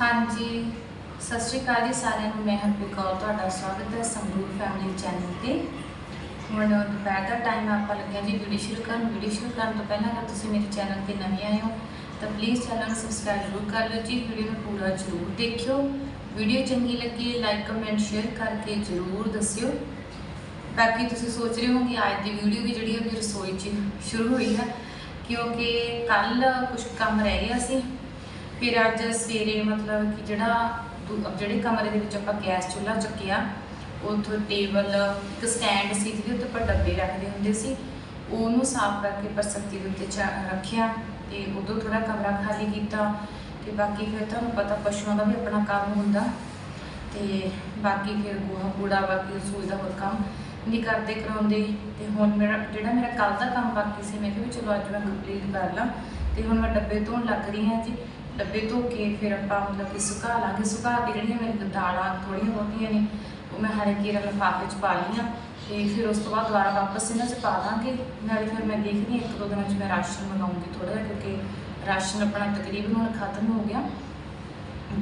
ਹਾਂਜੀ, ਸਤਿ ਸ਼੍ਰੀ ਅਕਾਲ ਜੀ ਸਾਰਿਆਂ ਨੂੰ। ਮੈਂ ਹਰਪ੍ਰੀਤ ਕੌਰ, ਤੁਹਾਡਾ ਸਵਾਗਤ ਹੈ ਸੰਗਰੂਰ ਫੈਮਿਲੀ ਚੈਨਲ ਤੇ। ਹੁਣ ਦੁਪਹਿਰ ਦਾ ਟਾਈਮ ਆਪਾਂ ਲੱਗਿਆ ਜੀ ਵੀਡੀਓ ਸ਼ੁਰੂ ਕਰਨ। ਵੀਡੀਓ ਸ਼ੁਰੂ ਕਰਨ ਤੋਂ ਪਹਿਲਾਂ ਅਗਰ ਤੁਸੀਂ ਮੇਰੇ ਚੈਨਲ ਤੇ ਨਵੇਂ ਆਏ ਹੋ, ਤਾਂ ਪਲੀਜ਼ ਚੈਨਲ ਨੂੰ ਸਬਸਕ੍ਰਾਈਬ ਜ਼ਰੂਰ ਕਰ ਲਓ ਜੀ। ਵੀਡੀਓ ਨੂੰ ਪੂਰਾ ਜ਼ਰੂਰ ਦੇਖਿਓ। ਵੀਡੀਓ ਚੰਗੀ ਲੱਗੀ ਲਾਈਕ ਕਮੈਂਟ ਸ਼ੇਅਰ ਕਰਕੇ ਜ਼ਰੂਰ ਦੱਸਿਓ। ਬਾਕੀ ਤੁਸੀਂ ਸੋਚ ਰਹੇ ਹੋ ਕਿ ਅੱਜ ਦੀ ਵੀਡੀਓ ਵੀ ਜਿਹੜੀ ਹੈ ਮੇਰੀ ਰਸੋਈ 'ਚ ਸ਼ੁਰੂ ਹੋਈ ਹੈ ਕਿਉਂਕਿ ਕੱਲ ਕੁਝ ਕੰਮ ਰਹਿ ਗਿਆ ਸੀ। ਫਿਰ ਅੱਜ ਸਵੇਰੇ ਮਤਲਬ ਕਿ ਜਿਹੜਾ ਦੂ- ਜਿਹੜੇ ਕਮਰੇ ਦੇ ਵਿੱਚ ਆਪਾਂ ਗੈਸ ਚੁੱਲ੍ਹਾ ਚੱਕਿਆ, ਉੱਥੋਂ ਟੇਬਲ ਇੱਕ ਸਟੈਂਡ ਸੀ ਜਿਹਦੇ ਉੱਤੇ ਆਪਾਂ ਡੱਬੇ ਰੱਖਦੇ ਹੁੰਦੇ ਸੀ, ਉਹਨੂੰ ਸਾਫ਼ ਕਰਕੇ ਪਰਸਤੀ ਦੇ ਉੱਤੇ ਚਾ- ਰੱਖਿਆ ਤੇ ਉਦੋਂ ਥੋੜਾ ਕਮਰਾ ਖਾਲੀ ਕੀਤਾ ਤੇ ਬਾਕੀ ਫਿਰ ਤੁਹਾਨੂੰ ਪਤਾ ਪਸ਼ੂਆਂ ਦਾ ਵੀ ਆਪਣਾ ਕੰਮ ਹੁੰਦਾ ਤੇ ਬਾਕੀ ਫਿਰ ਗੋਹਾ ਕੂੜਾ ਬਾਕੀ ਰਸੋਈ ਦਾ ਹੋਰ ਕੰਮ ਨਹੀਂ ਕਰਦੇ ਕਰਾਉਂਦੇ ਤੇ ਹੁਣ ਮੇਰਾ, ਜਿਹੜਾ ਮੇਰਾ ਕੱਲ ਦਾ ਕੰਮ ਬਾਕੀ ਸੀ, ਮੈਂ ਕਿਹਾ ਵੀ ਚਲੋ ਅੱਜ ਮੈਂ ਕੰਪਲੀਟ ਕਰ ਲਾਂ ਤੇ ਹੁਣ ਮੈਂ ਡੱਬੇ ਧੋਣ ਲੱਗ ਰਹੀ ਹਾਂ ਜੀ। ਡੱਬੇ ਧੋ ਕੇ ਫਿਰ ਆਪਾਂ ਮਤਲਬ ਕਿ ਸੁਕਾ ਲਾਂਗੇ। ਸੁਕਾ ਕੇ ਜਿਹੜੀਆਂ ਮੇਰੇ ਦਾਲਾਂ ਥੋੜ੍ਹੀਆਂ ਬਹੁਤੀਆਂ ਨੇ, ਉਹ ਮੈਂ ਹਰੇ ਕੀਰਾ ਲਿਫਾਫੇ 'ਚ ਪਾ ਲਈਆਂ ਤੇ ਫਿਰ ਉਸ ਤੋਂ ਬਾਅਦ ਦੁਬਾਰਾ ਵਾਪਸ ਇਹਨਾਂ 'ਚ ਪਾ ਦਾਂਗੇ। ਨਾਲੇ ਫਿਰ ਮੈਂ ਦੇਖਦੀ ਹਾਂ ਇੱਕ ਦੋ ਦਿਨਾਂ 'ਚ ਮੈਂ ਰਾਸ਼ਨ ਮੰਗਾਉਂਗੀ ਥੋੜ੍ਹਾ ਜਿਹਾ, ਕਿਉਂਕਿ ਰਾਸ਼ਨ ਆਪਣਾ ਤਕਰੀਬਨ ਹੁਣ ਖਤਮ ਹੋ ਗਿਆ।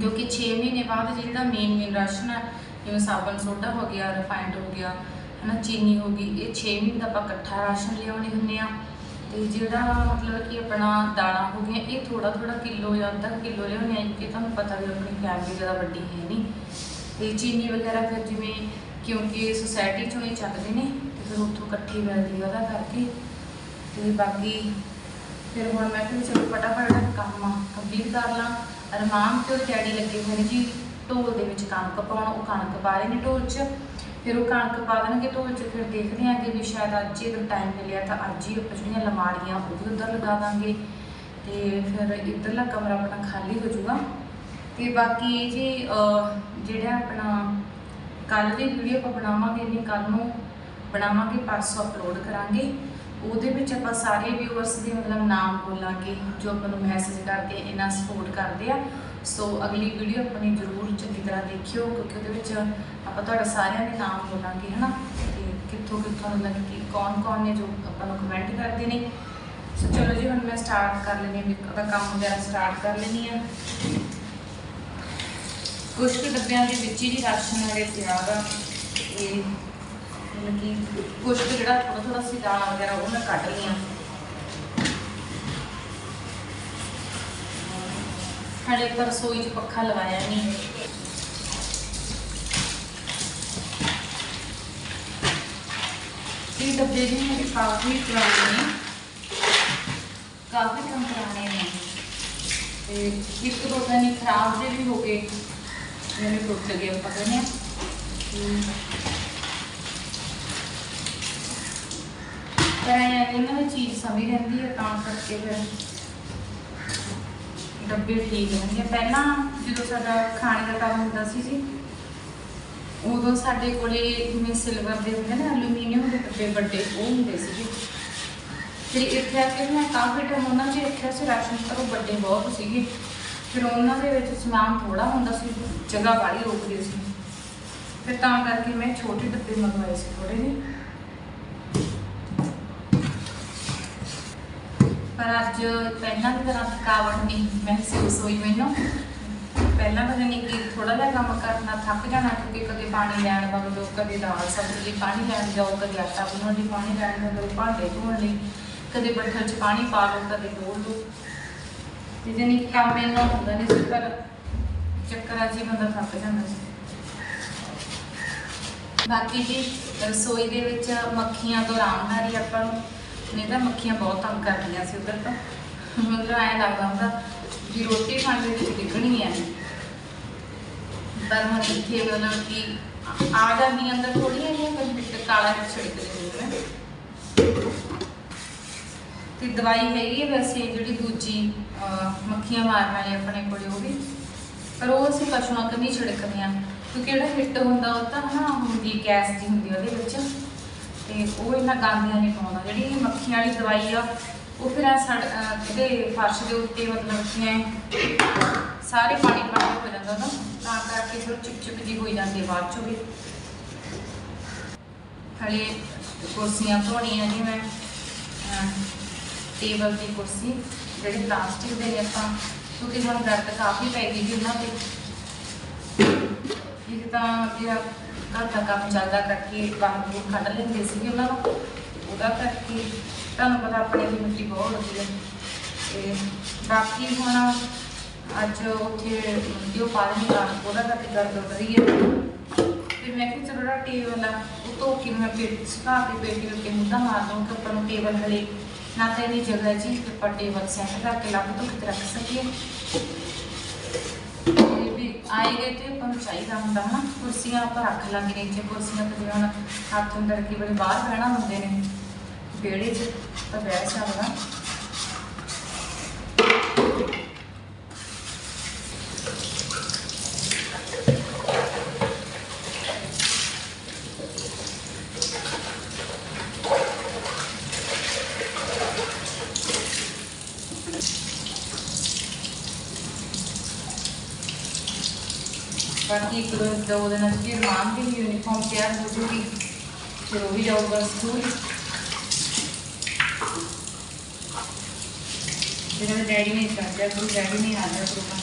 ਕਿਉਂਕਿ 6 ਮਹੀਨੇ ਬਾਅਦ ਜਿਹੜਾ ਮੇਨ ਮੇਨ ਰਾਸ਼ਨ ਹੈ, ਜਿਵੇਂ ਸਾਬਣ ਸੋਡਾ ਹੋ ਗਿਆ ਰਿਫਾਈਨਡ ਹੋ ਗਿਆ, ਹਨਾ, ਚੀਨੀ ਹੋ ਗਈ, ਇਹ 6 ਮਹੀਨੇ ਦਾ ਆਪਾਂ ਇਕੱਠਾ ਰਾਸ਼ਨ ਲਿਆਉਣੇ ਹੁੰਦੇ ਆ ਤੇ ਜਿਹੜਾ ਮਤਲਬ ਕਿ ਆਪਣਾ ਦਾਲਾਂ ਹੋ ਗਈਆਂ ਇਹ ਥੋੜਾ ਥੋੜਾ ਕਿਲੋ ਜਾਂ ਅੱਧਾ ਕਿਲੋ ਲਿਆਉਣੇ ਆ ਕਿ ਤੁਹਾਨੂੰ ਪਤਾ ਵੀ ਆਪਣੀ ਫੈਮਿਲੀ ਜ਼ਿਆਦਾ ਵੱਡੀ ਹੈ ਨਹੀਂ। ਤੇ ਚੀਨੀ ਵਗੈਰਾ ਫਿਰ ਜਿਵੇਂ ਕਿਉਂਕਿ ਸੋਸਾਇਟੀ ਚੋਂ ਇਹ ਚੱਕਦੇ ਨੇ, ਤੇ ਫਿਰ ਉੱਥੋਂ ਇਕੱਠੀ ਮਿਲਦੀ ਉਹਦਾ ਕਰਕੇ। ਤੇ ਬਾਕੀ ਫਿਰ ਹੁਣ ਮੈਂ ਕਿਹਾ ਚਲੋ ਫਟਾਫਟ ਕੰਮ ਕੰਪਲੀਟ ਕਰ ਲਾਂ। ਅਰਮਾਨ ਤੇ ਉਹਦੇ ਡੈਡੀ ਲੱਗੇ ਹੋਏ ਨੇ ਜੀ, ਢੋਲ ਦੇ ਵਿੱਚ ਕਣਕ ਪਾਉਣ, ਉਹ ਕਣਕ ਪਾ ਰਹੇ ਨੇ ਢੋਲ 'ਚ। ਫਿਰ ਉਹ ਕਣਕ ਪਾ ਦੇਣਗੇ ਢੋਲ 'ਚ ਫਿਰ ਦੇਖਦੇ ਹਾਂ ਕਿ ਵੀ ਸ਼ਾਇਦ ਅੱਜ ਹੀ ਅਗਰ ਟਾਈਮ ਮਿਲਿਆ ਤਾਂ ਅੱਜ ਹੀ ਆਪਾਂ ਜਿਹੜੀਆਂ ਲਮਾਰੀਆਂ ਉਹ ਵੀ ਉੱਧਰ ਲਗਾ ਦਾਂਗੇ। ਤੇ ਫਿਰ ਇੱਧਰਲਾ ਕਮਰਾ ਆਪਣਾ ਖਾਲੀ ਹੋ ਜਾਊਗਾ। ਤੇ ਬਾਕੀ ਜੀ ਜਿਹੜਾ ਆਪਣਾ ਕੱਲ ਦੀ ਵੀਡੀਓ ਆਪਾਂ ਬਣਾਵਾਂਗੇ ਨਹੀਂ ਕੱਲ ਨੂੰ ਬਣਾਵਾਂਗੇ, ਪਰਸੋਂ ਅਪਲੋਡ ਕਰਾਂਗੇ। ਉਹਦੇ ਵਿੱਚ ਆਪਾਂ ਸਾਰੇ ਵਿਊਅਰਸ ਦੇ ਮਤਲਬ ਨਾਮ ਬੋਲਾਂਗੇ, ਜੋ ਆਪਾਂ ਨੂੰ ਮੈਸੇਜ ਕਰਦੇ ਇਹਨਾਂ ਸਪੋਰਟ ਕਰਦੇ ਆ। ਸੋ ਅਗਲੀ ਵੀਡੀਓ ਆਪਣੀ ਜ਼ਰੂਰ ਚੰਗੀ ਤਰ੍ਹਾਂ ਦੇਖਿਓ, ਕਿਉਂਕਿ ਉਹਦੇ ਵਿੱਚ ਆਪਾਂ ਤੁਹਾਡਾ ਸਾਰਿਆਂ ਦੇ ਨਾਮ ਬੋਲਾਂਗੇ, ਹਨਾ? ਤੇ ਕਿੱਥੋਂ ਕਿੱਥੋਂ ਮਤਲਬ ਕਿ ਕੌਣ ਕੌਣ ਨੇ ਜੋ ਆਪਾਂ ਨੂੰ ਕਮੈਂਟ ਕਰਦੇ ਨੇ। ਸੋ ਚਲੋ ਜੀ, ਹੁਣ ਮੈਂ ਸਟਾਰਟ ਕਰ ਲੈਂਦੀ ਹਾਂ ਉਹਦਾ ਕੰਮ ਵਗੈਰਾ ਸਟਾਰਟ ਕਰ ਲੈਂਦੀ ਹਾਂ। ਕੁਝ ਕੁ ਡੱਬਿਆਂ ਦੇ ਵਿੱਚ ਹੀ ਜੀ ਰਾਸ਼ਨ ਵਾਲੇ ਪਿਆ ਗਾ ਇਹ ਮਤਲਬ ਕਿ ਕੁਝ ਕੁ ਜਿਹੜਾ ਥੋੜਾ ਥੋੜਾ ਸੀ ਦਾਣਾ ਵਗੈਰਾ ਉਹ ਮੈਂ ਕੱਢ ਲਈਆਂ। ਹਲੇ ਪਰ ਰਸੋਈ 'ਚ ਪੱਖਾ ਲਵਾਇਆ ਨਹੀਂ ਇਹ ਡੱਬੇ ਜੀ ਮੇਰੇ ਕਾਫੀ ਪੁਰਾਣੇ ਨੇ। ਕਾਫੀ ਕੰਮ ਪੁਰਾਣੇ ਨੇ ਤੇ ਇੱਕ ਦੋ ਤਾਂ ਖਰਾਬ ਜਿਹੇ ਵੀ ਹੋ ਗਏ। ਜਿਵੇਂ ਟੁੱਟ ਗਏ ਆਪਾਂ ਕਹਿੰਦੇ ਪਰ ਇਹ ਇਹਨਾਂ ਦੀ ਚੀਜ਼ ਸਮਝ ਰਹਿੰਦੀ ਹੈ ਤਾਂ ਕਰਕੇ ਫਿਰ। ਡੱਬੇ ਠੀਕ ਰਹਿੰਦੇ ਪਹਿਲਾਂ ਜਦੋਂ ਸਾਡਾ ਖਾਣੇ ਦਾ ਕੰਮ ਹੁੰਦਾ ਸੀ ਜੀ, ਉਦੋਂ ਸਾਡੇ ਕੋਲੇ ਜਿਵੇਂ ਸਿਲਵਰ ਦੇ ਹੁੰਦੇ ਨੇ ਐਲੂਮੀਨੀਅਮ ਦੇ ਡੱਬੇ ਵੱਡੇ, ਉਹ ਹੁੰਦੇ ਸੀਗੇ ਫਿਰ ਇੱਥੇ ਆ ਕੇ ਮੈਂ ਕਾਫੀ ਟਾਈਮ ਉਹਨਾਂ 'ਚ ਰੱਖਿਆ ਸੀ ਰਾਸ਼ਨ ਪਰ ਉਹ ਵੱਡੇ ਬਹੁਤ ਸੀਗੇ। ਫਿਰ ਉਹਨਾਂ ਦੇ ਵਿੱਚ ਸਮਾਨ ਥੋੜਾ ਹੁੰਦਾ ਸੀ, ਜਗ੍ਹਾ ਬਾਹਲੀ ਰੋਕਦੇ ਸੀ। ਫਿਰ ਤਾਂ ਕਰਕੇ ਮੈਂ ਛੋਟੇ ਡੱਬੇ ਮੰਗਵਾਏ ਸੀ ਥੋੜੇ ਜਿਹੇ। ਪਰ ਅੱਜ ਪਹਿਲਾਂ ਦੀ ਤਰ੍ਹਾਂ ਥਕਾਵਟ ਨਹੀਂ ਮਹਿਸੂਸ ਹੋਈ ਮੈਨੂੰ। ਪਹਿਲਾਂ ਪਤਾ ਨਹੀਂ ਕਿ ਥੋੜਾ ਜਿਹਾ ਕੰਮ ਕਰਨਾ, ਥੱਕ ਜਾਣਾ, ਕਿਉਂਕਿ ਕਦੇ ਪਾਣੀ ਲੈਣ ਵਗ ਜਾਓ ਕਦੇ ਦਾਲ ਸਬਜ਼ੀ ਲਈ ਪਾਣੀ ਲੈਣ ਜਾਓ, ਕਦੇ ਆਟਾ ਗੁੰਨਣ ਲਈ ਪਾਣੀ ਲੈਣ ਜਾਓ ਭਾਂਡੇ ਧੋਣ ਲਈ, ਕਦੇ ਬੱਠਲ 'ਚ ਪਾਣੀ ਪਾ ਲਓ, ਕਦੇ ਡੋਲ ਲਓ। ਤੇ ਜਾਨੀ ਕੰਮ ਇੰਨਾ ਹੁੰਦਾ ਨਹੀਂ ਸੀ, ਪਰ ਚੱਕਰਾਂ 'ਚ ਹੀ ਬੰਦਾ ਥੱਕ ਜਾਂਦਾ ਸੀ। ਬਾਕੀ ਜੀ, ਰਸੋਈ ਦੇ ਵਿੱਚ ਮੱਖੀਆਂ ਤੋਂ ਆਰਾਮਦਾਰੀ ਆਪਾਂ ਨੂੰ ਨਹੀਂ ਤਾਂ ਮੱਖੀਆਂ ਬਹੁਤ ਤੰਗ ਕਰਦੀਆਂ ਸੀ ਉਧਰ ਤਾਂ। ਮਤਲਬ ਐਂ ਲੱਗਦਾ ਹੁੰਦਾ ਵੀ ਰੋਟੀ ਖਾਣ ਦੇ ਵਿੱਚ ਡਿੱਗਣੀ ਹੈ ਪਰ ਹੁਣ ਇੱਥੇ ਮਤਲਬ ਕਿ ਆ ਜਾਂਦੀਆਂ ਅੰਦਰ ਥੋੜੀਆਂ ਜਿਹੀਆਂ ਪਰ ਕਾਲਾ ਛਿੜਕ ਦਿੰਦੇ ਨੇ। ਤੇ ਦਵਾਈ ਹੈਗੀ ਹੈ ਵੈਸੇ ਜਿਹੜੀ ਦੂਜੀ ਅਹ, ਮੱਖੀਆਂ ਮਾਰਨ ਵਾਲੀ ਆਪਣੇ ਕੋਲ ਉਹ ਵੀ। ਪਰ ਉਹ ਅਸੀਂ ਪਸ਼ੂਆਂ ਕਨੀ ਛਿੜਕਦੇ ਆ ਕਿਉਂਕਿ ਜਿਹੜਾ ਹਿੱਟ ਹੁੰਦਾ ਉਹ ਤਾਂ ਹਨਾ ਹੁੰਦੀ ਗੈਸ ਦੀ ਹੁੰਦੀ ਉਹਦੇ ਵਿੱਚ। ਤੇ ਉਹ ਇਹਨਾਂ ਗੰਦੀਆਂ ਨਹੀਂ ਪਾਉਂਦਾ ਜਿਹੜੀ ਇਹ ਮੱਖੀਆਂ ਵਾਲੀ ਦਵਾਈ ਆ ਉਹ ਫਿਰ ਆ ਸੜ ਅਹ, ਫਰਸ਼ ਦੇ ਉੱਤੇ ਮਤਲਬ ਕਿ ਐਂ। ਸਾਰੇ ਪਾਣੀ ਪਾਣੀ ਹੋ ਜਾਂਦਾ ਨਾ ਤਾਂ ਕਰਕੇ ਫਿਰ ਚਿਪ ਚਿਪ ਜੀ ਹੋਈ ਜਾਂਦੀ ਹੈ ਬਾਅਦ ਚੋਂ ਵੀ। ਹਲੇ ਕੁਰਸੀਆਂ ਧੋਣੀਆਂ ਜੀ ਮੈਂ ਟੇਬਲ ਦੀ ਕੁਰਸੀ ਜਿਹੜੀ ਪਲਾਸਟਿਕ ਦੇ ਨੇ ਆਪਾਂ ਕਿਉਂਕਿ ਹੁਣ ਦਰਦ ਕਾਫੀ ਪੈ ਗਈ ਜੀ ਉਹਨਾਂ ਤੇ। ਇੱਕ ਤਾਂ ਜਿਹੜਾ ਘਰ ਦਾ ਕੰਮ ਚੱਲਦਾ ਕਰਕੇ ਬਾਹਰ ਬੂਰ ਕੱਢ ਲੈਂਦੇ ਸੀਗੇ ਉਹਨਾਂ ਨੂੰ। ਉਹਦਾ ਕਰਕੇ ਤੁਹਾਨੂੰ ਪਤਾ ਆਪਣੇ ਦੀ ਮਿੱਟੀ ਬਹੁਤ ਵਧੀਆ ਹੈ। ਤੇ ਬਾਕੀ ਹੁਣ ਅੱਜ ਉੱਥੇ ਵੀਡੀਓ ਪਾ ਰਹੀ ਹਾਂ, ਉਹਦਾ ਕਰਕੇ ਦਰਦ ਹੋ ਰਹੀ ਹੈ। ਫਿਰ ਮੈਂ ਕਿਹਾ ਚਲੋ ਜਿਹੜਾ ਟੇਬਲ ਆ ਉਹ ਧੋ ਕੇ ਮੈਂ ਪੇਟ ਸੁਕਾ ਕੇ ਪੇਟੀ ਉੱਤੇ ਮੁੱਦਾ ਮਾਰ ਦੂੰ ਕਿ ਆਪਾਂ ਨੂੰ ਟੇਬਲ ਹਲੇ ਨਾ ਤਾਂ ਇਹਦੀ ਜਗ੍ਹਾ ਜੀ ਕਿ ਆਪਾਂ ਟੇਬਲ ਸੈੱਟ ਕਰਕੇ ਲੱਗ ਤੋਂ ਕਿਤੇ ਰੱਖ ਸਕੀਏ। ਤੇ ਆਏ ਗਏ ਤੇ ਆਪਾਂ ਨੂੰ ਚਾਹੀਦਾ ਹੁੰਦਾ ਹਨਾ। ਕੁਰਸੀਆਂ ਆਪਾਂ ਰੱਖ ਲਾਂਗੇ ਨੀਚੇ, ਕੁਰਸੀਆਂ ਤੇ ਜਿਵੇਂ ਹੱਥ ਅੰਦਰ ਕੀ ਬੜੇ ਬਾਹਰ ਬਹਿਣਾ ਹੁੰਦੇ ਨੇ, ਵਿਹੜੇ 'ਚ ਤਾਂ ਬਹਿ ਸਕਦਾ। ਬਾਕੀ ਇੱਕ ਦੋ ਦੋ ਦਿਨਾਂ ਚ ਫਿਰ ਮਾਨ ਦੀ ਯੂਨੀਫਾਰਮ ਤਿਆਰ ਹੋ ਜੂਗੀ। ਫਿਰ ਉਹ ਵੀ ਜਾਊਗਾ ਸਕੂਲ ਜਿਹੜਾ ਡੈਡੀ ਨੇ ਚਾਹਿਆ ਕੋਈ ਡੈਡੀ ਨੇ ਆ ਜਾਇਆ ਕਰੂਗਾ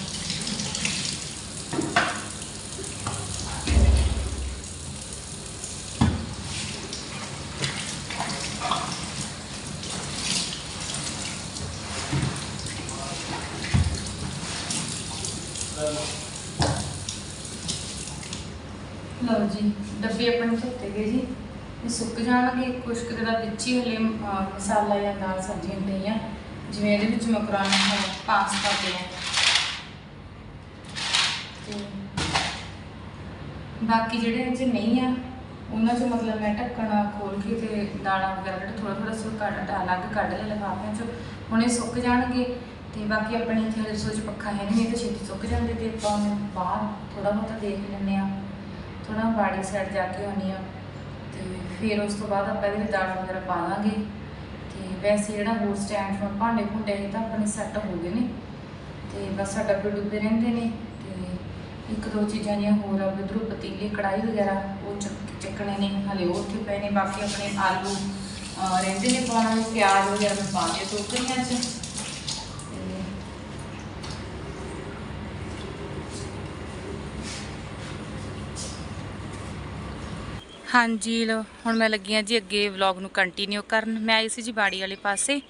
ਲਓ ਜੀ ਡੱਬੇ ਆਪਣੇ ਧੁੱਤੇ ਜੀ। ਇਹ ਸੁੱਕ ਜਾਣਗੇ, ਕੁਛ ਕੁ ਦਾ ਵਿੱਚ ਹੀ ਹਲੇ ਮਸਾਲਾ ਜਾਂ ਦਾਲ ਸਬਜ਼ੀਆਂ ਪਈਆਂ ਜਿਵੇਂ ਇਹਦੇ ਵਿੱਚ ਮਕਰੋਨੀ ਹੈ, ਪਾਸਤਾ ਪਿਆ ਬਾਕੀ ਜਿਹੜੇ ਅਜੇ ਨਹੀਂ ਆ, ਉਹਨਾਂ 'ਚ ਮਤਲਬ ਮੈਂ ਢੱਕਣਾ ਖੋਲ ਕੇ ਤੇ ਦਾਣਾ ਵਗੈਰਾ ਜਿਹੜਾ ਥੋੜਾ ਥੋੜਾ ਸੁੱਕ ਕੱਢ ਅਲੱਗ ਕੱਢ ਲਿਆ ਲਿਫਾਫਿਆਂ 'ਚ, ਹੁਣੇ ਸੁੱਕ ਜਾਣਗੇ। ਤੇ ਬਾਕੀ ਆਪਣੇ ਇੱਥੇ ਰਸੋਈ 'ਚ ਪੱਖਾ ਹੈ ਨਹੀਂ, ਇਹ ਤਾਂ ਛੇਤੀ ਸੁੱਕ ਜਾਂਦੇ ਤੇ ਆਪਾਂ ਉਹਨੂੰ ਬਾਹਰ ਥੋੜਾ ਬਹੁਤਾ ਦੇਖ ਲੈਂਦੇ ਆ ਥੋੜਾ ਬਾੜੀ ਸਾਈਡ ਜਾ ਕੇ ਆਉਣੀ ਆ ਫਿਰ ਉਸ ਤੋਂ ਬਾਅਦ ਆਪਾਂ ਇਹਦੇ ਵਿੱਚ ਦਾਣਾ ਵਗੈਰਾ ਪਾ ਲਾਂਗੇ ਤੇ ਵੈਸੇ ਜਿਹੜਾ ਹੋਰ ਸਟੈਂਡ ਹੁਣ ਭਾਂਡੇ ਭੁੰਡੇ ਇਹ ਤਾਂ ਆਪਣੇ ਸੈੱਟ ਹੋ ਗਏ ਨੇ ਤੇ ਬਸ ਸਾਡਾ ਡੱਬੇ ਡੁੱਬੇ ਰਹਿੰਦੇ ਨੇ ਤੇ ਇੱਕ ਦੋ ਚੀਜ਼ਾਂ ਜਿਹੀਆਂ ਹੋਰ ਆ ਉਧਰੋਂ ਪਤੀਲੇ ਕੜਾਈ ਵਗੈਰਾ ਉਹ ਚੱਕ- ਚੱਕਣੇ ਨੇ, ਹਲੇ ਉਹ ਉੱਥੇ ਪਏ ਨੇ, ਬਾਕੀ ਆਪਣੇ ਆਲੂ ਰਹਿੰਦੇ ਨੇ ਪਾਉਣ ਪਿਆਜ਼ ਵਗੈਰਾ ਮੈਂ ਪਾ ਕੇ ਟੋਕਰੀਆਂ 'ਚ। ਹਾਂਜੀ ਲੋ ਹੁਣ ਮੈਂ ਲੱਗੀ ਹਾਂ ਜੀ ਅੱਗੇ ਵਲੌਗ ਨੂੰ ਕੰਟੀਨਿਊ ਕਰਨ। ਮੈਂ ਆਈ ਸੀ ਜੀ ਬਾੜੀ ਵਾਲੇ ਪਾਸੇ।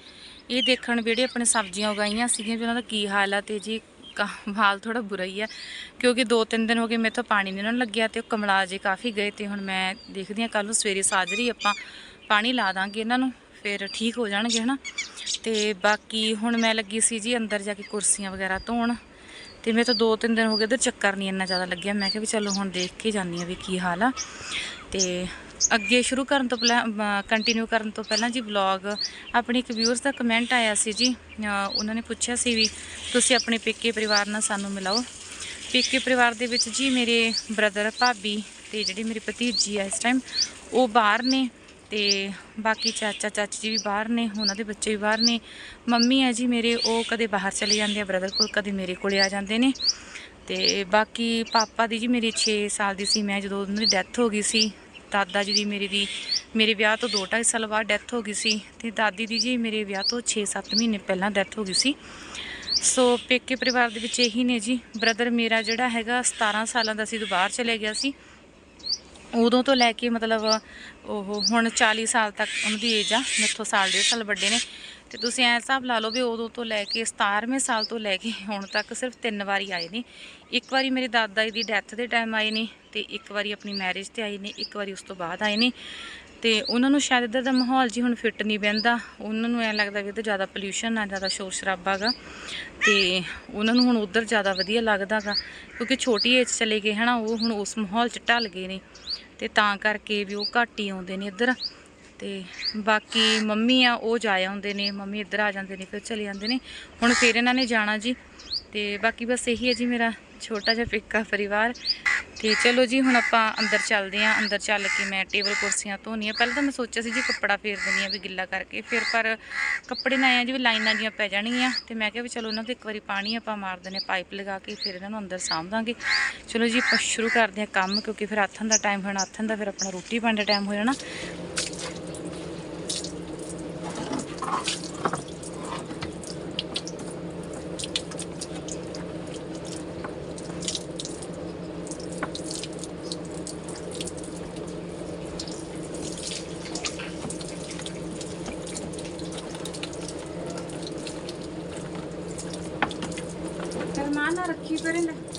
ਇਹ ਦੇਖਣ ਜਿਹੜੇ ਆਪਣੇ ਸਬਜ਼ੀਆਂ ਉਗਾਈਆਂ ਸੀਗੀਆਂ ਵੀ ਉਹਨਾਂ ਦਾ ਕੀ ਹਾਲ ਆ ਤੇ ਜੀ ਕਾ- ਹਾਲ ਥੋੜਾ ਬੁਰਾ ਹੀ ਆ, ਕਿਉਂਕਿ ਦੋ ਤਿੰਨ ਦਿਨ ਹੋ ਗਏ ਮੇਰੇ ਤੋਂ ਪਾਣੀ ਨਹੀਂ ਉਹਨਾਂ ਨੂੰ ਲੱਗਿਆ ਤੇ ਉਹ ਕਮਲਾ ਜੇ ਕਾਫੀ ਗਏ ਤੇ ਹੁਣ ਮੈਂ ਦੇਖਦੀ ਹਾਂ ਕੱਲ ਨੂੰ ਸਵੇਰੇ ਸਾਜਰੀ ਆਪਾਂ ਪਾਣੀ ਲਾ ਦਾਂਗੇ ਇਹਨਾਂ ਨੂੰ, ਫਿਰ ਠੀਕ ਹੋ ਜਾਣਗੇ, ਹਨਾ? ਤੇ ਬਾਕੀ ਹੁਣ ਮੈਂ ਲੱਗੀ ਸੀ ਜੀ ਅੰਦਰ ਜਾ ਕੇ ਕੁਰਸੀਆਂ ਵਗੈਰਾ ਧੋਣ ਤੇ ਮੇਰੇ ਤੋਂ ਦੋ ਤਿੰਨ ਦਿਨ ਹੋ ਗਏ, ਇਧਰ ਚੱਕਰ ਨਹੀਂ ਇੰਨਾ ਜ਼ਿਆਦਾ ਲੱਗਿਆ। ਮੈਂ ਕਿਹਾ ਵੀ ਚਲੋ ਹੁਣ ਦੇਖ ਕੇ ਜਾਂਦੀ ਆ ਵੀ ਕੀ ਹਾਲ ਆ। ਤੇ ਅੱਗੇ ਸ਼ੁਰੂ ਕਰਨ ਤੋਂ ਪਹਿਲਾਂ ਕੰਟੀਨਿਊ ਕਰਨ ਤੋਂ ਪਹਿਲਾਂ ਜੀ ਵਲੌਗ ਆਪਣੇ ਇੱਕ ਵਿਊਅਰਸ ਦਾ ਕਮੈਂਟ ਆਇਆ ਸੀ ਜੀ ਉਹਨਾਂ ਨੇ ਪੁੱਛਿਆ ਸੀ ਵੀ ਤੁਸੀਂ ਆਪਣੇ ਪੇਕੇ ਪਰਿਵਾਰ ਨਾਲ ਸਾਨੂੰ ਮਿਲਾਓ। ਪੇਕੇ ਪਰਿਵਾਰ ਦੇ ਵਿੱਚ ਜੀ ਮੇਰੇ ਬ੍ਰਦਰ ਭਾਬੀ ਤੇ ਜਿਹੜੀ ਮੇਰੇ ਭਤੀਜੀ ਆ ਇਸ ਟਾਈਮ ਉਹ ਬਾਹਰ ਨੇ ਤੇ ਬਾਕੀ ਚਾਚਾ, ਚਾਚੀ ਜੀ ਵੀ ਬਾਹਰ ਨੇ, ਉਹਨਾਂ ਦੇ ਬੱਚੇ ਵੀ ਬਾਹਰ ਨੇ। ਮੰਮੀ ਆ ਜੀ ਮੇਰੇ, ਉਹ ਕਦੇ ਬਾਹਰ ਚਲੇ ਜਾਂਦੇ ਆ ਬ੍ਰਦਰ ਕੋਲ ਕਦੇ ਮੇਰੇ ਕੋਲੇ ਆ ਜਾਂਦੇ ਨੇ। ਤੇ ਬਾਕੀ ਪਾਪਾ ਦੀ ਜੀ ਮੇਰੀ 6 ਸਾਲ ਦੀ ਸੀ, ਮੈਂ ਜਦੋਂ ਉਹਨਾਂ ਦੀ ਡੈਥ ਹੋ ਗਈ ਸੀ ਦਾਦਾ ਜੀ ਦੀ ਮੇਰੀ ਦੀ, ਮੇਰੇ ਵਿਆਹ ਤੋਂ 2.5 ਸਾਲ ਬਾਅਦ ਡੈਥ ਹੋ ਗਈ ਸੀ ਤੇ ਦਾਦੀ ਦੀ ਜੀ ਮੇਰੇ ਵਿਆਹ ਤੋਂ 6-7 ਮਹੀਨੇ ਪਹਿਲਾਂ ਡੈਥ ਹੋ ਗਈ ਸੀ। ਸੋ ਪੇਕੇ ਪਰਿਵਾਰ ਦੇ ਵਿੱਚ ਇਹੀ ਨੇ ਜੀ। ਬ੍ਰਦਰ ਮੇਰਾ ਜਿਹੜਾ ਹੈਗਾ 17 ਸਾਲਾਂ ਦਾ ਸੀ ਤੋਂ ਬਾਹਰ ਚਲੇ ਗਿਆ ਸੀ। ਉਦੋਂ ਤੋਂ ਲੈ ਕੇ ਮਤਲਬ ਉਹ ਹੁਣ 40 ਸਾਲ ਤੱਕ ਉਹਨਾਂ ਦੀ ਏਜ ਆ, ਮੇਥੋਂ ਸਾਲ ਡੇਢ ਸਾਲ ਵੱਡੇ ਨੇ। ਤੇ ਤੁਸੀਂ ਐ ਹਿਸਾਬ ਲਾ ਲਓ ਵੀ ਉਦੋਂ ਤੋਂ ਲੈ ਕੇ 17ਵੇਂ ਸਾਲ ਤੋਂ ਲੈ ਕੇ ਹੁਣ ਤੱਕ ਸਿਰਫ ਤਿੰਨ ਵਾਰੀ ਆਏ ਨੇ। ਇੱਕ ਵਾਰੀ ਮੇਰੇ ਦਾਦਾ ਜੀ ਦੀ ਡੈਥ ਦੇ ਟਾਈਮ ਆਏ ਨੇ ਤੇ ਇੱਕ ਵਾਰੀ ਆਪਣੀ ਮੈਰਿਜ ਤੇ ਆਏ ਨੇ, ਇੱਕ ਵਾਰੀ ਉਸ ਤੋਂ ਬਾਅਦ ਆਏ ਨੇ। ਤੇ ਉਹਨਾਂ ਨੂੰ ਸ਼ਾਇਦ ਇੱਧਰ ਦਾ ਮਾਹੌਲ ਜੀ ਹੁਣ ਫਿੱਟ ਨਹੀਂ ਬਹਿੰਦਾ। ਉਹਨਾਂ ਨੂੰ ਐ ਲੱਗਦਾ ਵੀ ਇੱਧਰ ਜ਼ਿਆਦਾ ਪੋਲਿਊਸ਼ਨ ਆ, ਜ਼ਿਆਦਾ ਸ਼ੋਰ ਸ਼ਰਾਬਾ ਗਾ। ਤੇ ਉਹਨਾਂ ਨੂੰ ਹੁਣ ਉੱਧਰ ਜ਼ਿਆਦਾ ਵਧੀਆ ਲੱਗਦਾ ਗਾ। ਕਿਉਂਕਿ ਛੋਟੀ ਏਜ ਚਲੇ ਗਏ ਹਨਾ, ਉਹ ਹੁਣ ਉਸ ਮਾਹੌਲ 'ਚ ਢਲ ਗਏ ਨੇ। ਤੇ ਤਾਂ ਕਰਕੇ ਵੀ ਉਹ ਘੱਟ ਹੀ ਆਉਂਦੇ ਨੇ ਇੱਧਰ। ਤੇ ਬਾਕੀ ਮੰਮੀ ਆ, ਉਹ ਜਾ ਆਉਂਦੇ ਨੇ, ਮੰਮੀ ਇੱਧਰ ਆ ਜਾਂਦੇ ਨੇ, ਫਿਰ ਚਲੇ ਜਾਂਦੇ ਨੇ। ਹੁਣ ਫਿਰ ਇਹਨਾਂ ਨੇ ਜਾਣਾ ਜੀ। ਤੇ ਬਾਕੀ ਬਸ ਇਹੀ ਹੈ ਜੀ ਮੇਰਾ ਛੋਟਾ ਜਿਹਾ ਫਿੱਕਾ ਪਰਿਵਾਰ। ਤੇ ਚਲੋ ਜੀ, ਹੁਣ ਆਪਾਂ ਅੰਦਰ ਚੱਲਦੇ ਆਂ ਅੰਦਰ ਚੱਲ ਕੇ ਮੈਂ ਟੇਬਲ ਕੁਰਸੀਆਂ ਧੋਣੀਆਂ ਪਹਿਲਾਂ ਤਾਂ ਮੈਂ ਸੋਚਿਆ ਸੀ ਜੀ ਕੱਪੜਾ ਫੇਰ ਦਿੰਦੀ ਆ ਵੀ ਗਿੱਲਾ ਕਰਕੇ। ਫਿਰ ਪਰ ਕੱਪੜੇ ਨਾ ਆਇਆ ਜੀ ਵੀ ਲਾਈਨਾਂ ਜੀਆਂ ਪੈ ਜਾਣਗੀਆਂ। ਤੇ ਮੈਂ ਕਿਹਾ ਵੀ ਚਲੋ ਉਹਨਾਂ ਤੇ ਇੱਕ ਵਾਰੀ ਪਾਣੀ ਆਪਾਂ ਮਾਰ ਦਿੰਦੇ ਹਾਂ ਪਾਈਪ ਲਗਾ ਕੇ, ਫਿਰ ਇਹਨਾਂ ਨੂੰ ਅੰਦਰ ਸਾਂਭ ਦਾਂਗੇ। ਚਲੋ ਜੀ, ਆਪਾਂ ਸ਼ੁਰੂ ਕਰਦੇ ਹਾਂ ਕੰਮ, ਕਿਉਂਕਿ ਫਿਰ ਆਥਣ ਦਾ ਟਾਈਮ ਹੋਣਾ ਆਥਣ ਦਾ ਫਿਰ ਆਪਣਾ ਰੋਟੀ ਪਾਣੀ ਦਾ ਟਾਈਮ ਹੋ ਜਾਣਾ। ना रखी करें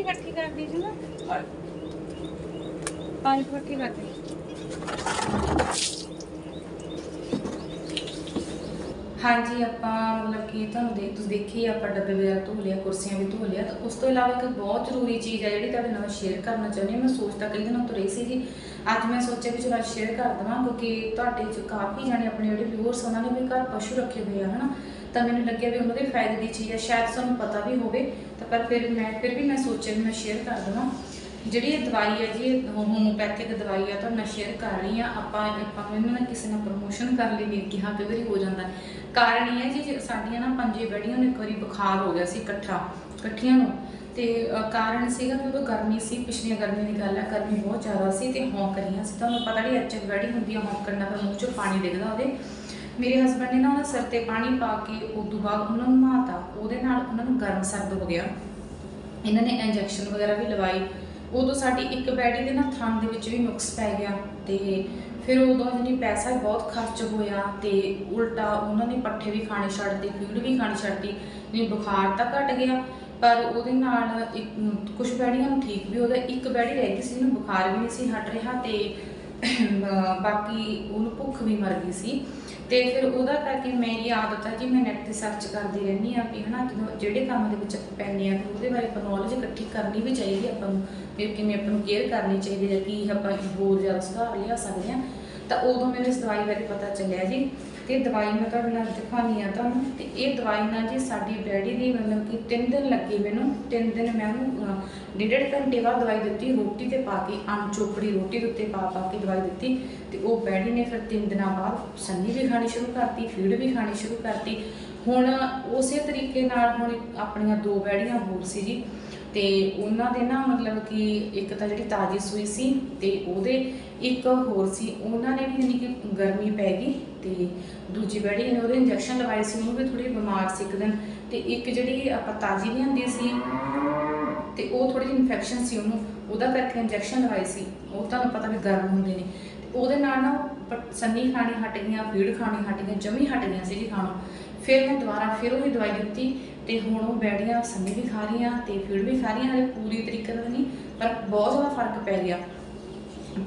ਵੀ ਇਕੱਠੀ ਕਰ ਦੀਜੋ ਨਾ? ਪਾਈਪ ਇਕੱਠੀ ਕਰ ਦੇ ਹਾਂਜੀ ਆਪਾਂ ਮਤਲਬ ਕਿ ਤੁਹਾਨੂੰ ਦੇਖ ਤੁਸੀਂ ਦੇਖੀ ਆਪਾਂ ਡੱਬੇ ਵਗੈਰਾ ਧੋ ਲਿਆ ਕੁਰਸੀਆਂ ਵੀ ਧੋ ਲਿਆ ਤਾਂ ਉਸ ਤੋਂ ਇਲਾਵਾ ਇੱਕ ਬਹੁਤ ਜ਼ਰੂਰੀ ਚੀਜ਼ ਹੈ ਜਿਹੜੀ ਤੁਹਾਡੇ ਨਾਲ ਸ਼ੇਅਰ ਕਰਨਾ ਚਾਹੁੰਦੀ ਹਾਂ। ਮੈਂ ਸੋਚ ਤਾਂ ਕਈ ਦਿਨਾਂ ਤੋਂ ਰਹੀ ਸੀ ਜੀ ਅੱਜ ਮੈਂ ਸੋਚਿਆ ਵੀ ਚਲੋ ਸ਼ੇਅਰ ਕਰ ਦੇਵਾਂ ਕਿਉਂਕਿ ਤੁਹਾਡੇ ਚ ਕਾਫੀ ਜਾਣੇ ਆਪਣੇ ਜਿਹੜੇ ਵਿਊਅਰਸ ਉਹਨਾਂ ਨੇ ਵੀ ਘਰ ਪਸ਼ੂ ਰੱਖੇ ਹੋਏ ਆ ਹਨਾ? ਤਾਂ ਮੈਨੂੰ ਲੱਗਿਆ ਵੀ ਉਹਨਾਂ ਦੇ ਫਾਇਦੇ ਦੀ ਚੀਜ਼ ਹੈ ਸ਼ਾਇਦ ਤੁਹਾਨੂੰ ਪਤਾ ਵੀ ਹੋਵੇ, ਤਾਂ ਪਰ ਫਿਰ ਮੈਂ, ਫਿਰ ਵੀ ਮੈਂ ਸੋਚਿਆ ਵੀ ਮੈਂ ਸ਼ੇਅਰ ਕਰ ਦੇਵਾਂ। ਜਿਹੜੀ ਇਹ ਦਵਾਈ ਹੈ ਜੀ, ਇਹ ਹੋਮੋਪੈਥਿਕ ਦਵਾਈ ਆ, ਤਾਂ ਮੈਂ ਸ਼ੇਅਰ ਕਰ ਰਹੀ ਆ, ਆਪਾਂ ਆਪਾਂ ਨੂੰ ਇਹਨੂੰ ਕਿਸੇ ਨਾਲ ਪ੍ਰਮੋਸ਼ਨ ਕਰ ਲਈ ਨਹੀਂ ਕਿਹਾ ਕਈ ਵਾਰੀ ਹੋ ਜਾਂਦਾ। ਕਾਰਨ ਇਹ ਹੈ ਜੀ ਸਾਡੀਆਂ ਨਾ ਪੰਜੇ ਬੜੀਆਂ ਨੂੰ ਇੱਕ ਵਾਰੀ ਬੁਖਾਰ ਹੋ ਗਿਆ ਸੀ ਇਕੱਠਾ, ਇਕੱਠੀਆਂ ਨੂੰ, ਤੇ ਕਾਰਨ ਸੀਗਾ ਕਿ ਉਦੋਂ ਗਰਮੀ ਸੀ, ਪਿਛਲੀਆਂ ਗਰਮੀ ਦੀ ਗੱਲ ਹੈ ਗਰਮੀ ਬਹੁਤ ਜ਼ਿਆਦਾ ਸੀ ਤੇ ਹੌਂਕ ਰਹੀਆਂ ਸੀ, ਤੁਹਾਨੂੰ ਪਤਾ ਨਹੀਂ ਐਚਐਫ ਬੈਡੀ ਹੁੰਦੀ ਆ ਹੌਂਕ ਕਰਨਾ ਫਿਰ ਮੂੰਹ ਚੋਂ ਪਾਣੀ ਡਿੱਗਦਾ ਉਹਦੇ। ਮੇਰੇ ਹਸਬੰਡ ਨੇ ਨਾ ਉਹਨਾਂ ਸਿਰ ਤੇ ਪਾਣੀ ਪਾ ਕੇ ਉਸ ਤੋਂ ਬਾਅਦ ਉਹਨਾਂ ਨੂੰ ਮਾਤਾ ਉਹਦੇ ਨਾਲ ਉਹਨਾਂ ਨੂੰ ਗਰਮ ਸਰਦ ਹੋ ਗਿਆ। ਇਹਨਾਂ ਨੇ ਇੰਜੈਕਸ਼ਨ ਵਗੈਰਾ ਵੀ ਲਵਾਈ। ਉਦੋਂ ਸਾਡੀ ਇੱਕ ਬੈਡੀ ਦੇ ਨਾ ਥਣ ਦੇ ਵਿੱਚ ਵੀ ਨੁਕਸ ਪੈ ਗਿਆ ਤੇ ਫਿਰ ਉਦੋਂ ਜਿਹੜੀ ਪੈਸਾ ਬਹੁਤ ਖਰਚ ਹੋਇਆ ਤੇ ਉਲਟਾ ਉਹਨਾਂ ਨੇ ਪੱਠੇ ਵੀ ਖਾਣੇ ਛੱਡਤੇ ਫੀਡ ਵੀ ਖਾਣੀ ਛੱਡਤੀ ਨਹੀਂ, ਬੁਖਾਰ ਤਾਂ ਘਟ ਗਿਆ, ਪਰ ਉਹਦੇ ਨਾਲ ਇੱਕ ਕੁਝ ਬੈੜੀਆਂ ਨੂੰ ਠੀਕ ਵੀ ਹੋ ਗਿਆ ਇੱਕ ਬੈੜੀ ਰਹਿ ਗਈ ਸੀ ਜਿਹਨੂੰ ਬੁਖਾਰ ਵੀ ਨਹੀਂ ਸੀ ਹਟ ਰਿਹਾ ਤੇ ਬਾਕੀ ਉਹਨੂੰ ਭੁੱਖ ਵੀ ਮਰ ਗਈ ਸੀ। ਤੇ ਫਿਰ ਉਹਦਾ ਕਰਕੇ ਮੇਰੀ ਆਦਤ ਹੈ ਜੀ ਮੈਂ ਨੈਟ ਤੇ ਸਰਚ ਕਰਦੀ ਰਹਿੰਦੀ ਆ ਵੀ ਹਨਾ, ਜਦੋਂ ਜਿਹੜੇ ਕੰਮ ਦੇ ਵਿੱਚ ਆਪਾਂ ਪੈਂਦੇ ਆ ਉਹਦੇ ਬਾਰੇ ਆਪਾਂ ਨੌਲੇਜ ਇਕੱਠੀ ਕਰਨੀ ਵੀ ਚਾਹੀਦੀ ਆਪਾਂ ਨੂੰ। ਵੀ ਕਿਵੇਂ ਆਪਾਂ ਨੂੰ ਕੇਅਰ ਕਰਨੀ ਚਾਹੀਦੀ ਹੈ, ਕਿ ਆਪਾਂ ਹੋਰ ਜ਼ਿਆਦਾ ਸੁਧਾਰ ਲਿਆ ਸਕਦੇ ਆ ਤਾਂ ਉਦੋਂ ਮੈਨੂੰ ਇਸ ਦਵਾਈ ਬਾਰੇ ਪਤਾ ਚੱਲਿਆ ਜੀ। ਤੇ ਦਵਾਈ ਮੈਂ ਤੁਹਾਡੇ ਨਾਲ ਦਿਖਾਉਣੀ ਆ ਤੁਹਾਨੂੰ। ਤੇ ਇਹ ਦਵਾਈ ਨਾਲ ਜੀ ਸਾਡੀ ਬੈਡੀ ਦੀ ਮਤਲਬ ਕਿ 3 ਦਿਨ ਲੱਗੇ ਮੈਨੂੰ 3 ਦਿਨ ਮੈਂ ਉਹਨੂੰ ਡੇਢ ਡੇਢ ਘੰਟੇ ਬਾਅਦ ਦਵਾਈ ਦਿੱਤੀ, ਰੋਟੀ ਤੇ ਪਾ ਕੇ ਅੰਨ ਚੋਪੜੀ ਰੋਟੀ ਦੇ ਉੱਤੇ ਪਾ ਪਾ ਕੇ ਦਵਾਈ ਦਿੱਤੀ। ਤੇ ਉਹ ਬੈਡੀ ਨੇ ਫਿਰ 3 ਦਿਨਾਂ ਬਾਅਦ ਸੰਨੀ ਵੀ ਖਾਣੀ ਸ਼ੁਰੂ ਕਰਤੀ, ਫੀਡ ਵੀ ਖਾਣੀ ਸ਼ੁਰੂ ਕਰਤੀ। ਹੁਣ ਉਸੇ ਤਰੀਕੇ ਨਾਲ ਹੁਣ ਆਪਣੀਆਂ ਦੋ ਬੈੜੀਆਂ ਹੋਰ ਸੀ ਜੀ। ਤੇ ਉਹਨਾਂ ਦੇ ਨਾ ਮਤਲਬ ਕਿ ਇੱਕ ਤਾਂ ਜਿਹੜੀ ਤਾਜੀ ਸੂਈ ਸੀ ਤੇ ਉਹਦੇ ਇੱਕ ਹੋਰ ਸੀ, ਉਹਨਾਂ ਨੇ ਵੀ ਯਾਨੀ ਕਿ ਗਰਮੀ ਪੈ ਗਈ ਤੇ ਦੂਜੀ ਬੈੜੀ ਨੇ ਉਹਦੇ ਇੰਜੈਕਸ਼ਨ ਲਵਾਏ ਸੀ, ਉਹਨੂੰ ਵੀ ਥੋੜੀ ਬਿਮਾਰ ਸੀ ਇੱਕ ਦਿਨ ਤੇ ਇੱਕ ਜਿਹੜੀ ਆਪਾਂ ਤਾਜੀ ਲਿਆਂਦੀ ਸੀ ਤੇ ਉਹ ਥੋੜੀ ਜਿਹੀ ਇਨਫੈਕਸ਼ਨ ਸੀ ਉਹਨੂੰ, ਉਹਦਾ ਕਰਕੇ ਇੰਜੈਕਸ਼ਨ ਲਵਾਏ ਸੀ। ਉਹ ਤੁਹਾਨੂੰ ਪਤਾ ਵੀ ਗਰਮ ਹੁੰਦੇ ਨੇ ਤੇ ਉਹਦੇ ਨਾਲ ਨਾ ਪ- ਸੰਨੀ ਖਾਣੀ ਹਟ ਗਈਆਂ, ਫੀਡ ਖਾਣੀ ਹਟ ਗਈਆਂ, ਜਮੀ ਹਟ ਗਈਆਂ ਸੀ ਜੀ ਖਾਣੋਂ। ਫਿਰ ਮੈਂ ਦੁਬਾਰਾ ਫਿਰ ਉਹੀ ਦਵਾਈ ਦਿੱਤੀ ਤੇ ਹੁਣ ਉਹ ਬੈੜੀਆਂ ਸੰਨੀ ਵੀ ਖਾ ਰਹੀਆਂ ਤੇ ਫੀਡ ਵੀ ਖਾ ਰਹੀਆਂ, ਹਲੇ ਪੂਰੀ ਤਰੀਕੇ ਨਾਲ ਨਹੀਂ, ਪਰ ਬਹੁਤ ਜ਼ਿਆਦਾ ਫ਼ਰਕ ਪੈ ਗਿਆ।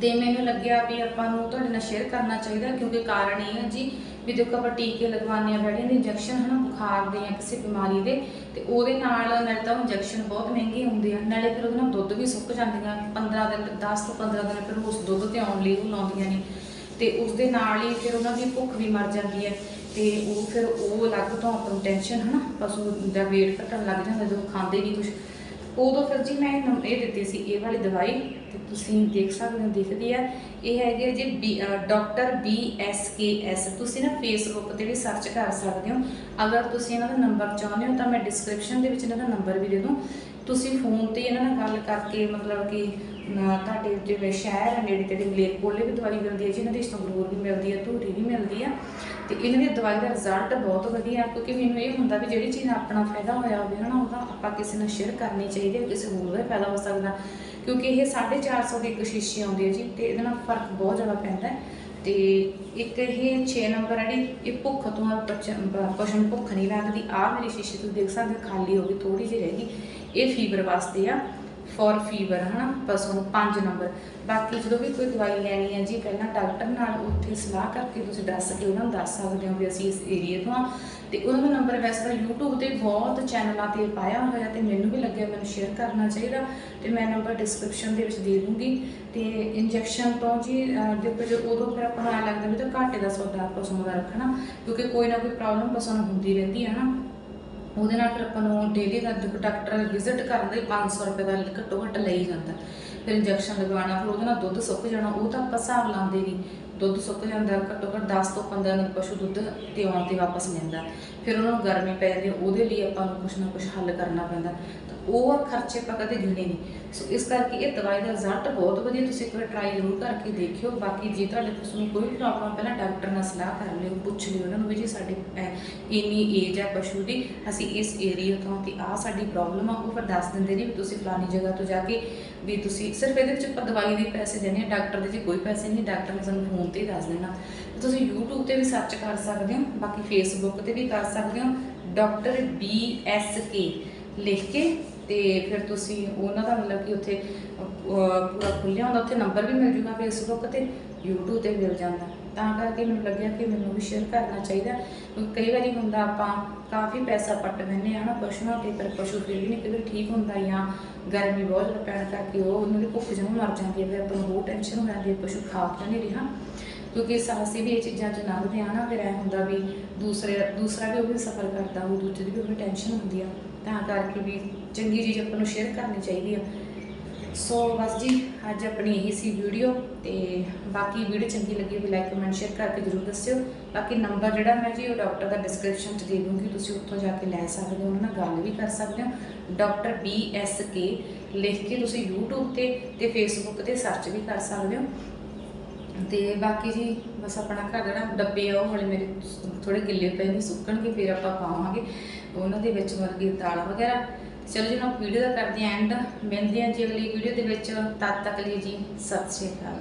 ਤੇ ਮੈਨੂੰ ਲੱਗਿਆ ਵੀ ਆਪਾਂ ਨੂੰ ਤੁਹਾਡੇ ਨਾਲ ਸ਼ੇਅਰ ਕਰਨਾ ਚਾਹੀਦਾ, ਕਿਉਂਕਿ ਕਾਰਨ ਇਹ ਹੈ ਜੀ ਵੀ ਦੇਖੋ ਆਪਾਂ ਟੀਕੇ ਲਗਵਾਉਂਦੇ ਆ ਬੈੜੀਆਂ ਦੇ ਇੰਜੈਕਸ਼ਨ ਹਨਾ, ਬੁਖਾਰ ਦੇ ਜਾਂ ਕਿਸੇ ਬਿਮਾਰੀ ਦੇ, ਤੇ ਉਹਦੇ ਨਾਲ ਨਾਲੇ ਤਾਂ ਇੰਜੈਕਸ਼ਨ ਬਹੁਤ ਮਹਿੰਗੇ ਹੁੰਦੇ ਆ, ਨਾਲੇ ਫਿਰ ਉਹਦੇ ਨਾਲ ਦੁੱਧ ਵੀ ਸੁੱਕ ਜਾਂਦੀਆਂ 15 ਦਿਨ 10 ਤੋਂ 15 ਦਿਨ ਫਿਰ ਉਸ ਦੁੱਧ ਤੇ ਆਉਣ ਲਈ ਉਹ ਲਾਉਂਦੀਆਂ ਨੇ। ਤੇ ਉਸ ਦੇ ਨਾਲ ਹੀ ਫਿਰ ਉਹਨਾਂ ਦੀ ਭੁੱਖ ਵੀ ਮਰ ਜਾਂਦੀ ਹੈ। ਤੇ ਉਹ ਫਿਰ ਉਹ ਅਲੱਗ ਤੋਂ ਆਪਾਂ ਨੂੰ ਟੈਨਸ਼ਨ ਹਨਾ ਪਸ਼ੂ ਦਾ weight ਘਟਣ ਲੱਗ ਜਾਂਦਾ ਜਦੋਂ ਖਾਂਦੇ ਨਹੀਂ ਕੁਝ ਉਦੋਂ ਫਿਰ ਜੀ ਮੈਂ ਇਹ ਇਹ ਦਿੱਤੀ ਸੀ, ਇਹ ਵਾਲੀ ਦਵਾਈ, ਤੇ ਤੁਸੀਂ ਦੇਖ ਸਕਦੇ ਹੋ, ਦਿਖਦੀ ਹੈ ਇਹ ਹੈਗੇ ਜੀ doctor B S K S ਤੁਸੀਂ ਨਾ ਫੇਸਬੁੱਕ ਤੇ ਵੀ ਸਰਚ ਕਰ ਸਕਦੇ ਹੋ। ਅਗਰ ਤੁਸੀਂ ਇਹਨਾਂ ਦਾ ਨੰਬਰ ਚਾਹੁੰਦੇ ਹੋ ਤਾਂ ਮੈਂ ਡਿਸਕ੍ਰਿਪਸ਼ਨ ਦੇ ਵਿੱਚ ਇਹਨਾਂ ਦਾ ਨੰਬਰ ਵੀ ਦੇ ਦੂੰ। ਤੁਸੀਂ ਫੋਨ ਤੇ ਇਹਨਾਂ ਨਾਲ ਗੱਲ ਕਰਕੇ, ਮਤਲਬ ਕਿ ਤੁਹਾਡੇ ਜਿਹੜੇ ਸ਼ਹਿਰ ਆ, ਨੇੜੇ ਤੇੜੇ, ਮਲੇਰਕੋਟਲੇ ਵੀ ਦਵਾਈ ਮਿਲਦੀ ਹੈ ਜੀ ਇਹਨਾਂ ਦੀ ਸੰਗਰੂਰ ਵੀ ਮਿਲਦੀ ਹੈ ਧੂਰੀ ਵੀ ਮਿਲਦੀ ਆ। ਤੇ ਇਹਨਾਂ ਦੀ ਦਵਾਈ ਦਾ ਰਿਜ਼ਲਟ ਬਹੁਤ ਵਧੀਆ ਕਿਉਂਕਿ ਮੈਨੂੰ ਇਹ ਹੁੰਦਾ ਵੀ ਜਿਹੜੀ ਚੀਜ਼ ਨਾਲ ਆਪਣਾ ਫਾਇਦਾ ਹੋਇਆ ਹੋਵੇ ਹਨਾ, ਉਹਦਾ ਆਪਾਂ ਕਿਸੇ ਨਾਲ ਸ਼ੇਅਰ ਕਰਨੀ ਚਾਹੀਦੀ ਹੈ, ਕਿਸੇ ਹੋਰ ਦਾ ਵੀ ਫਾਇਦਾ ਹੋ ਸਕਦਾ ਕਿਉਂਕਿ ਇਹ 450 ਦੀ ਇੱਕ ਸ਼ੀਸ਼ੀ ਆਉਂਦੀ ਹੈ ਜੀ, ਤੇ ਇਹਦੇ ਨਾਲ ਫ਼ਰਕ ਬਹੁਤ ਜ਼ਿਆਦਾ ਪੈਂਦਾ ਹੈ। ਤੇ ਇੱਕ ਇਹ 6 ਨੰਬਰ ਹੈ ਜਿਹੜੀ ਇਹ ਭੁੱਖ ਤੋਂ ਪਸ਼ੂ ਨੂੰ ਭੁੱਖ ਨਹੀਂ ਲੱਗਦੀ। ਆ ਮੇਰੀ ਸ਼ੀਸ਼ੀ ਤੁਸੀਂ ਦੇਖ ਸਕਦੇ ਹੋ, ਖਾਲੀ ਹੋ ਗਈ ਥੋੜੀ ਜਿਹੀ ਰਹਿ ਗਈ। ਇਹ ਫੀਵਰ ਵਾਸਤੇ ਆ ਫॉर ਫੀਵਰ ਹਨਾ ਪਸ਼ੂ ਨੂੰ 5 ਨੰਬਰ। ਬਾਕੀ ਜਦੋਂ ਵੀ ਕੋਈ ਦਵਾਈ ਲੈਣੀ ਹੈ ਜੀ ਪਹਿਲਾਂ ਡਾਕਟਰ ਨਾਲ ਉੱਥੇ ਸਲਾਹ ਕਰਕੇ ਤੁਸੀਂ ਦੱਸ ਕੇ ਉਹਨਾਂ ਨੂੰ ਦੱਸ ਸਕਦੇ ਹੋ ਵੀ ਅਸੀਂ ਇਸ ਏਰੀਏ ਤੋਂ ਆ ਤੇ ਉਹਨਾਂ ਦਾ ਨੰਬਰ ਵੈਸੇ ਤਾਂ YouTube ਤੇ ਬਹੁਤ ਚੈਨਲਾਂ ਤੇ ਪਾਇਆ ਹੋਇਆ ਤੇ ਮੈਨੂੰ ਵੀ ਲੱਗਿਆ ਮੈਨੂੰ ਸ਼ੇਅਰ ਕਰਨਾ ਚਾਹੀਦਾ। ਤੇ ਮੈਂ ਨੰਬਰ ਡਿਸਕ੍ਰਿਪਸ਼ਨ ਦੇ ਵਿੱਚ ਦੇ ਦੂੰਗੀ। ਤੇ ਇੰਜੈਕਸ਼ਨ ਤੋਂ ਜੀ ਅਹ, ਦੇਖੋ ਜੋ ਉਦੋਂ ਫਿਰ ਆਪਾਂ ਨੂੰ ਲੱਗਦਾ ਵੀ ਤਾਂ ਘਾਟੇ ਦਾ ਸੌਦਾ ਪਸ਼ੂ ਦਾ ਰੱਖਣਾ ਕਿਉਂਕਿ ਕੋਈ ਨਾ ਕੋਈ ਪ੍ਰੋਬਲਮ ਪਸ਼ੂ ਨੂੰ ਹੁੰਦੀ ਰਹਿੰਦੀ ਹੈ ਨਾ। ਉਹਦੇ ਨਾਲ ਫਿਰ ਆਪਾਂ ਨੂੰ ਡੇਲੀ ਦਾ ਡਾਕਟਰ ਵਿਜ਼ਿਟ ਕਰਨ ਦੇ 500 ਰੁਪਏ ਦਾ ਘੱਟੋ ਘੱਟ ਲਈ ਜਾਂਦਾ। ਫਿਰ ਇੰਜੈਕਸ਼ਨ ਲਗਵਾਉਣਾ, ਫਿਰ ਉਹਦੇ ਨਾਲ ਦੁੱਧ ਸੁੱਕ ਜਾਣਾ, ਉਹ ਤਾਂ ਆਪਾਂ ਹਿਸਾਬ ਲਾਉਂਦੇ ਨਹੀਂ। ਦੁੱਧ ਸੁੱਕ ਜਾਂਦਾ, ਘੱਟੋ ਘੱਟ 10 ਤੋਂ 15 ਦਿਨ ਪਸ਼ੂ ਦੁੱਧ ਤੇ ਆਉਣ ਤੇ ਵਾਪਸ ਲੈਂਦਾ ਫਿਰ ਉਹਨਾਂ ਨੂੰ ਗਰਮੀ ਪੈ ਜਾਂਦੀ ਉਹਦੇ ਲਈ ਆਪਾਂ ਨੂੰ ਕੁਝ ਨਾ ਕੁਝ ਹੱਲ ਕਰਨਾ ਪੈਂਦਾ। ਤਾਂ ਉਹ ਖਰਚੇ ਆਪਾਂ ਕਦੇ ਗਿਣੇ ਨਹੀਂ। ਸੋ ਇਸ ਕਰਕੇ ਇਹ ਦਵਾਈ ਦਾ ਰਿਜ਼ਲਟ ਬਹੁਤ ਵਧੀਆ, ਤੁਸੀਂ ਇੱਕ ਵਾਰ ਟਰਾਈ ਜ਼ਰੂਰ ਕਰਕੇ ਦੇਖਿਓ। ਬਾਕੀ ਜੇ ਤੁਹਾਡੇ ਪਸ਼ੂ ਨੂੰ ਕੋਈ ਵੀ ਪ੍ਰੋਬਲਮ ਪਹਿਲਾਂ ਡਾਕਟਰ ਨਾਲ ਸਲਾਹ ਕਰ ਲਿਓ, ਪੁੱਛ ਲਿਓ, ਉਹਨਾਂ ਨੂੰ ਵੀ ਜੀ ਸਾਡੇ ਇੰਨੀ ਏਜ ਹੈ ਪਸ਼ੂ ਦੀ। ਅਸੀਂ ਇਸ ਏਰੀਆ ਤੋਂ ਤੇ ਆ ਸਾਡੀ ਪ੍ਰੋਬਲਮ ਆ, ਉਹ ਫਿਰ ਦੱਸ ਦਿੰਦੇ ਨੇ ਵੀ ਤੁਸੀਂ ਫਲਾਨੀ ਜਗ੍ਹਾ ਤੋਂ ਜਾ ਕੇ ਵੀ ਤੁਸੀਂ ਸਿਰਫ ਇਹਦੇ ਵਿੱਚ ਆਪਾਂ ਦਵਾਈ ਦੇ ਪੈਸੇ ਦੇਣੇ ਆ ਡਾਕਟਰ ਦੇ ਜੀ ਕੋਈ ਪੈਸੇ ਨਹੀਂ, ਡਾਕਟਰ ਨੇ ਸਾਨੂੰ ਫੋਨ ਤੇ ਹੀ ਦੱਸ ਦੇਣਾ। ਤੁਸੀਂ YouTube ਤੇ ਵੀ ਸਰਚ ਕਰ ਸਕਦੇ ਹੋ, ਬਾਕੀ Facebook ਤੇ ਵੀ ਕਰ ਸਕਦੇ ਹੋ, ਡਾਕਟਰ ਬੀ ਐਸ ਕੇ ਲਿਖ ਕੇ ਤੇ ਫਿਰ ਤੁਸੀਂ ਉਹਨਾਂ ਦਾ ਮਤਲਬ ਕਿ ਉੱਥੇ ਪੂਰਾ ਖੁੱਲਿਆ ਹੁੰਦਾ, ਉੱਥੇ ਨੰਬਰ ਵੀ ਮਿਲ ਜੂਗਾ ਫੇਸਬੁੱਕ ਤੇ, YouTube ਤੇ ਮਿਲ ਜਾਂਦਾ। ਤਾਂ ਕਰਕੇ ਮੈਨੂੰ ਲੱਗਿਆ ਕਿ ਮੈਨੂੰ ਵੀ ਸ਼ੇਅਰ ਕਰਨਾ ਚਾਹੀਦਾ ਕਈ ਵਾਰੀ ਹੁੰਦਾ ਆਪਾਂ ਕਾਫੀ ਪੈਸਾ ਪੱਟ ਲੈਂਦੇ ਆ ਨਾ ਪਸ਼ੂਆਂ ਤੇ ਪਰ ਪਸ਼ੂ ਫਿਰ ਵੀ ਨਹੀਂ ਕਦੇ ਠੀਕ ਹੁੰਦਾ ਜਾਂ ਗਰਮੀ ਬਹੁਤ ਜ਼ਿਆਦਾ ਪੈਣ ਕਰਕੇ ਉਹ ਉਹਨਾਂ ਦੀ ਭੁੱਖ ਜਮ ਮਰ ਜਾਂਦੀ ਹੈ, ਫਿਰ ਆਪਾਂ ਨੂੰ ਬਹੁਤ ਟੈਨਸ਼ਨ ਹੋ ਜਾਂਦੀ ਹੈ, ਪਸ਼ੂ ਖਾ ਤਾਂ ਨਹੀਂ ਰਿਹਾ। ਕਿਉਂਕਿ ਸਾਹਸੀ ਵੀ ਇਹ ਚੀਜ਼ਾਂ 'ਚ ਲੰਘਦੇ ਆ ਨਾ, ਫਿਰ ਐ ਹੁੰਦਾ ਵੀ ਦੂਸਰੇ ਦੂਸਰਾ ਵੀ ਉਹ ਵੀ ਸਫਰ ਕਰਦਾ ਉਹ ਦੂਜੇ ਦੀ ਵੀ ਉਹਨੂੰ ਟੈਨਸ਼ਨ ਹੁੰਦੀ ਆ। ਤਾਂ ਕਰਕੇ ਵੀ ਚੰਗੀ ਚੀਜ਼ ਆਪਾਂ ਨੂੰ ਸ਼ੇਅਰ ਕਰਨੀ ਚਾਹੀਦੀ ਆ। ਸੋ ਬਸ ਜੀ, ਅੱਜ ਆਪਣੀ ਇਹੀ ਸੀ ਵੀਡੀਓ ਤੇ ਬਾਕੀ ਵੀਡੀਓ ਚੰਗੀ ਲੱਗੀ ਵੀ ਲਾਈਕ ਕਮੈਂਟ ਸ਼ੇਅਰ ਕਰਕੇ ਜਰੂਰ ਦੱਸਿਓ। ਬਾਕੀ ਨੰਬਰ ਜਿਹੜਾ ਮੈਂ ਜੀ, ਉਹ ਡਾਕਟਰ ਦਾ ਡਿਸਕ੍ਰਿਪਸ਼ਨ 'ਚ ਦੇ ਦੂੰਗੀ ਤੁਸੀਂ ਉੱਥੋਂ ਜਾ ਕੇ ਲੈ ਸਕਦੇ ਹੋ, ਉਹਨਾਂ ਨਾਲ ਗੱਲ ਵੀ ਕਰ ਸਕਦੇ ਹੋ। ਡਾਕਟਰ ਬੀ ਐਸ ਕੇ ਲਿਖ ਕੇ ਤੁਸੀਂ YouTube ਤੇ ਤੇ Facebook ਤੇ ਸਰਚ ਵੀ ਕਰ ਸਕਦੇ ਹੋ। ਤੇ ਬਾਕੀ ਜੀ, ਬਸ ਆਪਣਾ ਘਰ ਜਿਹੜਾ ਡੱਬੇ ਆ, ਉਹ ਹਲੇ ਮੇਰੇ ਥੋੜੇ ਗਿੱਲੇ ਪਏ ਨੇ, ਸੁੱਕਣਗੇ, ਫਿਰ ਆਪਾਂ ਪਾਵਾਂਗੇ। ਉਹਨਾਂ ਦੇ ਵਿੱਚ ਵਰਗੀ ਦਾਲਾਂ ਵਗੈਰਾ। ਚਲੋ ਜੀ ਮੈਂ ਵੀਡੀਓ ਦਾ ਕਰਦੀ ਐਂਡ ਮਿਲਦੇ ਹਾਂ ਜੀ ਅਗਲੀ ਵੀਡੀਓ ਦੇ ਵਿੱਚ। ਤਦ ਤੱਕ ਲਈ ਜੀ, ਸਤਿ ਸ਼੍ਰੀ ਅਕਾਲ